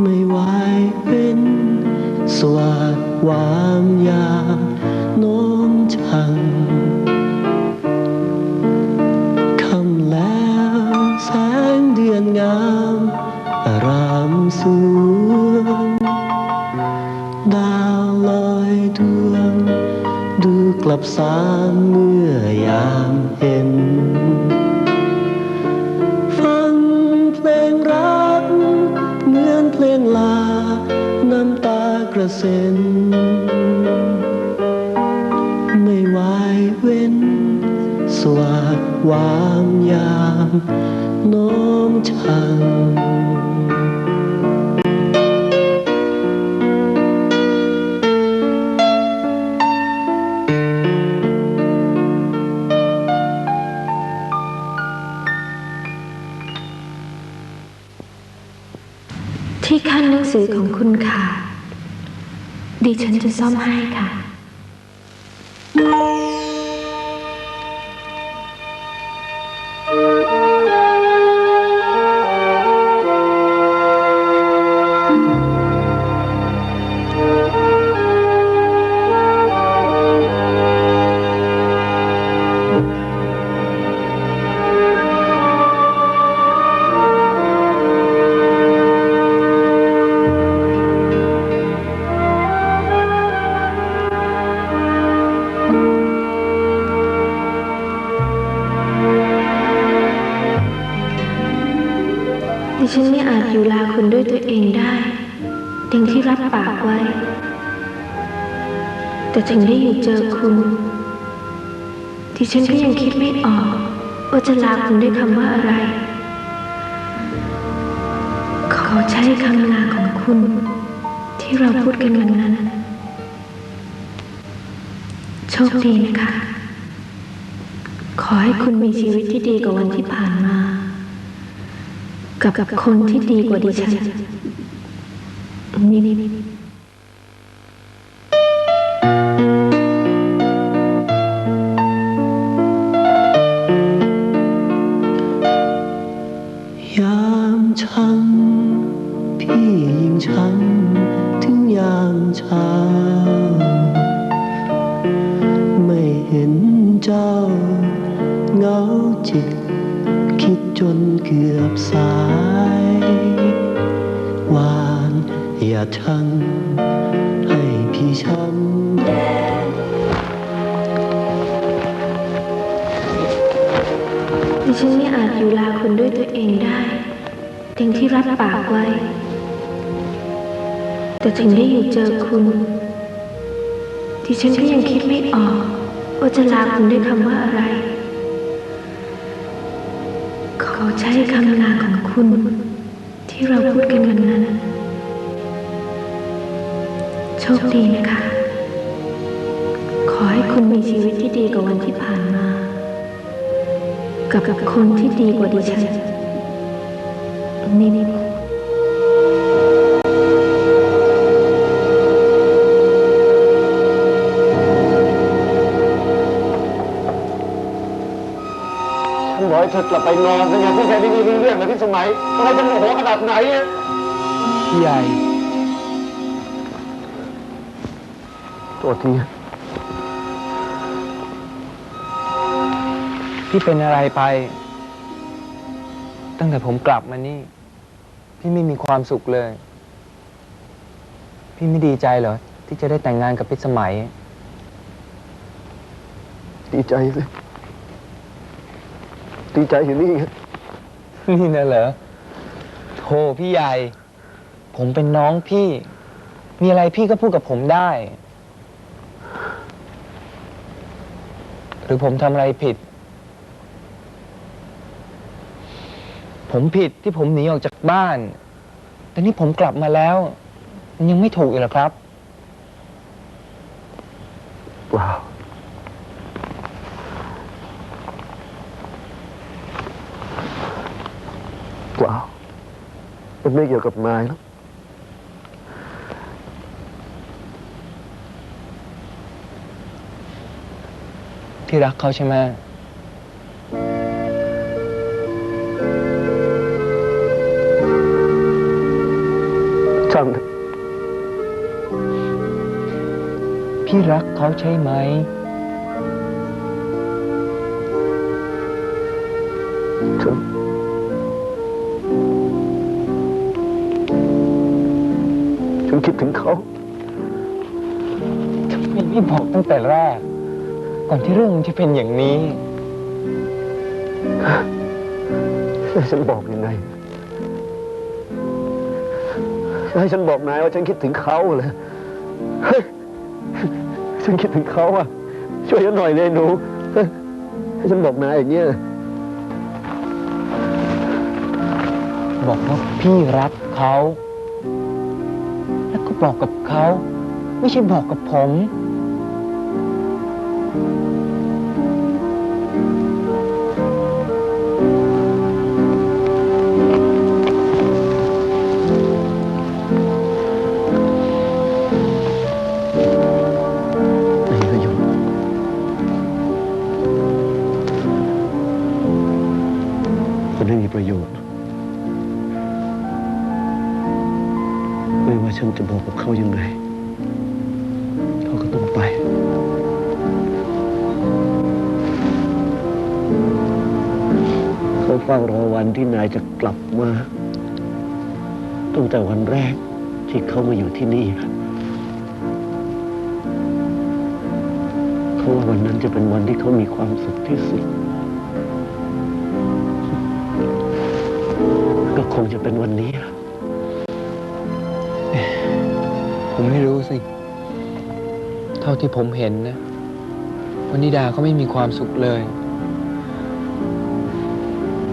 ไม่ไหวเป็นสวัสดวามยาโน้มชังคำแล้วแสงเดือนงามอารามสวงดาวลอยดวง ดูกลับสามเมื่อยามเห็น ระเซ็น ไม่ไหวเว้น สวัสดวามยามน้อมชังที่ขั้นหนังสือของคุณค่ะ ดิฉันจะซ่อมให้ค่ะ ดิฉันไม่อาจอยู่ลาคุณด้วยตัวเองได้ดังที่รับปากไว้ แต่ถึงได้อยู่เจอคุณดิฉันก็ยังคิดไม่ออกว่าจะลาคุณด้วยคำว่าอะไร ขอใช้คำลาของคุณ ที่เราพูดกันวันนั้น โชคดีนะคะ ขอให้คุณมีชีวิตที่ดีกว่าวันที่ผ่านมา กับคนที่ดีกว่าดิฉันนี่ จนเกือบสายวานอย่าชังให้พี่ช้ำดิฉันไม่อาจอยู่ลาคุณด้วยตัวเองได้ดังที่รับปากไว้ แต่ถึงได้อยู่เจอคุณ ดิฉันก็ยังคิดไม่ออก ว่าจะลาคุณด้วยคำว่าอะไร ใช้คำลาของคุณ ที่เราพูดกันวันนั้น โชคดีนะคะ ขอให้คุณมีชีวิตที่ดีกว่าวันที่ผ่านมา กับกับคนที่ดีกว่าดิฉันนี่ กให้เธอกลับไปนอนซะไงพี่ชายไม่มีเรื่องเลยพี่สมัยทำไมจะโมโหขนาดไหนอะพี่ใหญ่ตัวทีพี่เป็นอะไรไป ตั้งแต่ผมกลับมานี่ พี่ไม่มีความสุขเลย พี่ไม่ดีใจเหรอ ที่จะได้แต่งงานกับพิสมัย ดีใจสิ ดีใจอยู่นี่ไงนี่นะเหรอโธ่พี่ใหญ่ ผมเป็นน้องพี่ มีอะไรพี่ก็พูดกับผมได้ หรือผมทำอะไรผิด ผมผิดที่ผมหนีออกจากบ้าน แต่นี่ผมกลับมาแล้วมันยังไม่ถูกอีกเหรอครับ ว้าว ว้าวมันไม่เกี่ยวกับนายแล้วพี่รักเขาใช่ไหมช่างเถอะพี่รักเขาใช่ไหมฉั คิดถึงเขาทำไมไม่บอกตั้งแต่แรก ก่อนที่เรื่องมันจะเป็นอย่างนี้ให้ฉันบอกยังไงให้ฉันบอกนายว่าฉันคิดถึงเขาเลยเฮ้ยฉันคิดถึงเขาอะ ช่วยฉันหน่อยเลยหนูเฮ้ยให้ฉันบอกนายอย่างเงี้ย บอกว่าพี่รักเขาแล้วก็ บอกกับเขา ไม่ใช่บอกกับผม ฝ้ารอวันที่นายจะกลับมา ตั้งแต่วันแรกที่เขามาอยู่ที่นี่ เขาว่าวันนั้นจะเป็นวันที่เขามีความสุขที่สุด ก็คงจะเป็นวันนี้ผมไม่รู้สิ เท่าที่ผมเห็นนะวันนิดาเขาไม่มีความสุขเลย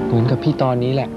เหมือนกับพี่ตอนนี้แหละ